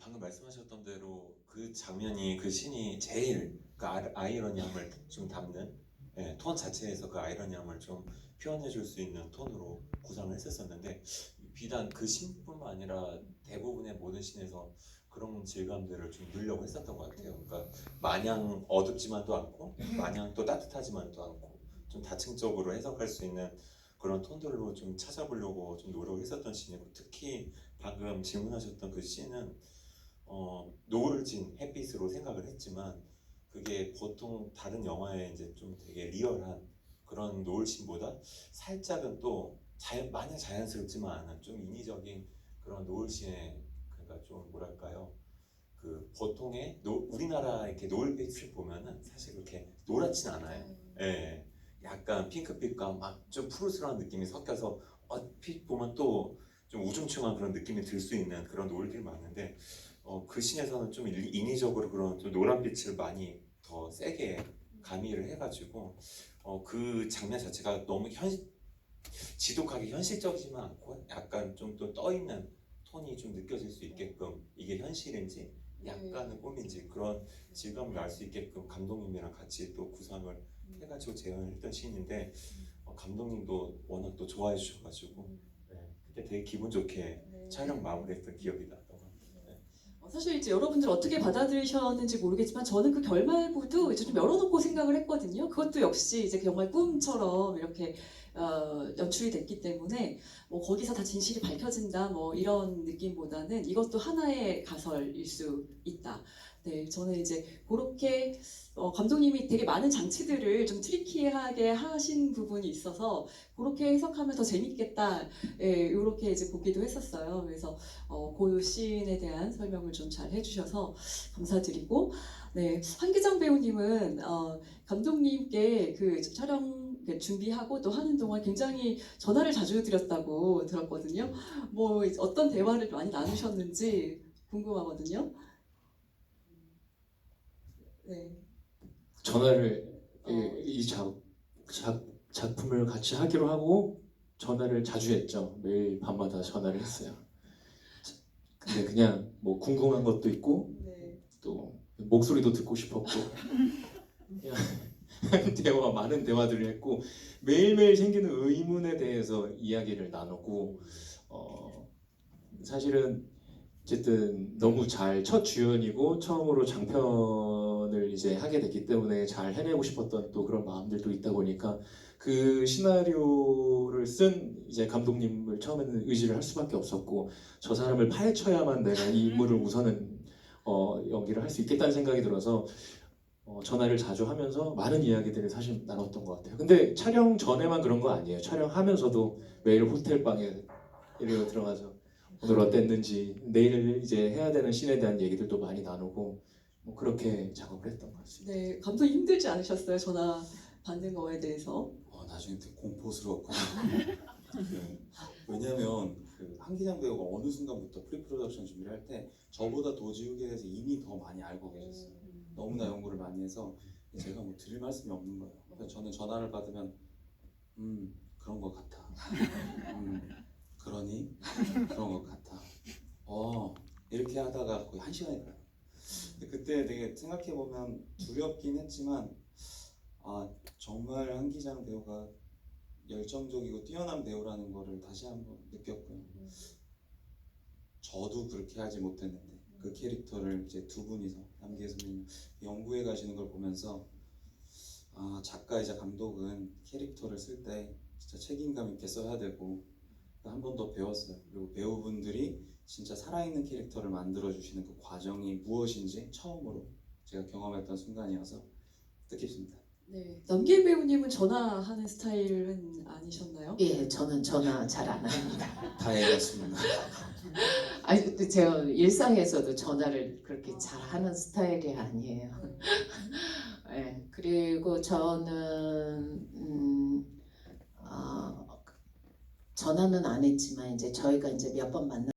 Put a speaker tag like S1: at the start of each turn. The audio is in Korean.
S1: 방금 말씀하셨던 대로 그 장면이 그 신이 제일 그 아- 아이러니함을 좀 담는 예, 톤 자체에서 그 아이러니함을 좀 표현해 줄 수 있는 톤으로 구상을 했었었는데 비단 그 신뿐만 아니라 대부분의 모든 신에서 그런 질감들을 좀 넣으려고 했었던 것 같아요. 그러니까 마냥 어둡지만도 않고 마냥 또 따뜻하지만도 않고 좀 다층적으로 해석할 수 있는 그런 톤들로 좀 찾아보려고 좀 노력했었던 신이고 특히 방금 질문하셨던 그 씬은 어, 노을진 햇빛으로 생각을 했지만 그게 보통 다른 영화에 이제 좀 되게 리얼한 그런 노을 씬보다 살짝은 또 자연, 마냥 자연스럽지만 않은 좀 인위적인 그런 노을 씬의 그러니까 좀 뭐랄까요? 그 보통의 노, 우리나라 이렇게 노을빛을 보면은 사실 그렇게 노랗진 않아요. 예, 약간 핑크빛과 막 좀 푸르스러운 느낌이 섞여서 얼핏 보면 또 좀 우중충한 그런 느낌이 들 수 있는 그런 노을들이 많은데 어, 그 신에서는 좀 일- 인위적으로 그런 좀 노란 빛을 많이 더 세게 가미를 해가지고 어, 그 장면 자체가 너무 현 지독하게 현실적이지만 않고 약간 좀 또 떠있는 톤이 좀 느껴질 수 있게끔 이게 현실인지 약간은 꿈인지 그런 질감을 알 수 있게끔 감독님이랑 같이 또 구상을 해가지고 재현을 했던 씬인데 어, 감독님도 워낙 또 좋아해 주셔가지고 네, 그때 되게 기분 좋게 촬영 마무리했던 기억이 같아요.
S2: 어, 사실 이제 여러분들 어떻게 받아들이셨는지 모르겠지만 저는 그 결말부도 이제 좀 열어놓고 생각을 했거든요. 그것도 역시 이제 정말 꿈처럼 이렇게 어, 연출이 됐기 때문에 뭐 거기서 다 진실이 밝혀진다 뭐 이런 느낌보다는 이것도 하나의 가설일 수 있다. 네, 저는 이제 그렇게 어, 감독님이 되게 많은 장치들을 좀 트리키하게 하신 부분이 있어서 그렇게 해석하면 더 재밌겠다. 예, 이렇게 이제 보기도 했었어요. 그래서 어, 그 시인에 대한 설명을 좀잘 해주셔서 감사드리고, 네, 한기장 배우님은 어, 감독님께 그 촬영 그 준비하고 또 하는 동안 굉장히 전화를 자주 드렸다고 들었거든요. 뭐 어떤 대화를 많이 나누셨는지 궁금하거든요. 네.
S3: 전화를
S2: 어.
S3: 이, 이 작, 작, 작품을 같이 하기로 하고 전화를 자주 했죠. 매일 밤마다 전화를 했어요. 근데 그냥 뭐 궁금한 것도 있고
S2: 네.
S3: 또 목소리도 듣고 싶었고 그냥 대화 많은 대화들을 했고 매일매일 생기는 의문에 대해서 이야기를 나누고 어, 사실은 어쨌든 너무 잘 첫 주연이고 처음으로 장편을 이제 하게 됐기 때문에 잘 해내고 싶었던 또 그런 마음들도 있다 보니까 그 시나리오를 쓴 이제 감독님을 처음에는 의지를 할 수밖에 없었고 저 사람을 파헤쳐야만 내가 이 인물을 우선은 어, 연기를 할 수 있겠다는 생각이 들어서 어, 전화를 자주 하면서 많은 이야기들을 사실 나눴던 것 같아요. 근데 촬영 전에만 그런 거 아니에요. 촬영하면서도 매일 호텔 방에 이리로 들어가서 오늘 어땠는지 내일 이제 해야 되는 씬에 대한 얘기들도 많이 나누고 뭐 그렇게 작업을 했던 것 같습니다.
S2: 네, 감독님 힘들지 않으셨어요? 전화 받는 거에 대해서?
S4: 어, 나중에 되게 공포스러웠거든요. 그, 왜냐면 그 한기장 배우가 어느 순간부터 프리프로덕션 준비를 할 때 저보다 도지욱에 대해서 이미 더 많이 알고 계셨어요. 너무나 연구를 많이 해서 제가 뭐 드릴 말씀이 없는 거예요. 그래서 저는 전화를 받으면 음 그런 것 같아. 음 그러니 그런 것 같아. 어 이렇게 하다가 거의 한 시간이 가요. 근데 그때 되게 생각해 보면 두렵긴 했지만 아 정말 한기장 배우가 열정적이고 뛰어난 배우라는 거를 다시 한번 느꼈고요. 저도 그렇게 하지 못했는데 그 캐릭터를 이제 두 분이서 남기혜 선배님 연구해 가시는 걸 보면서 아 작가이자 감독은 캐릭터를 쓸 때 진짜 책임감 있게 써야 되고 한 번 더 배웠어요. 그리고 배우분들이 진짜 살아있는 캐릭터를 만들어 주시는 그 과정이 무엇인지 처음으로 제가 경험했던 순간이어서 뜻깊습니다.
S2: 네. 남길 배우님은 전화하는 스타일은 아니셨나요?
S5: 예, 저는 전화 잘 안 합니다.
S4: 다행이었습니다.
S5: 아니, 근데 제가 일상에서도 전화를 그렇게 잘 하는 스타일이 아니에요. 예, 그리고 저는, 음, 아, 전화는 안 했지만, 이제 저희가 이제 몇 번 만나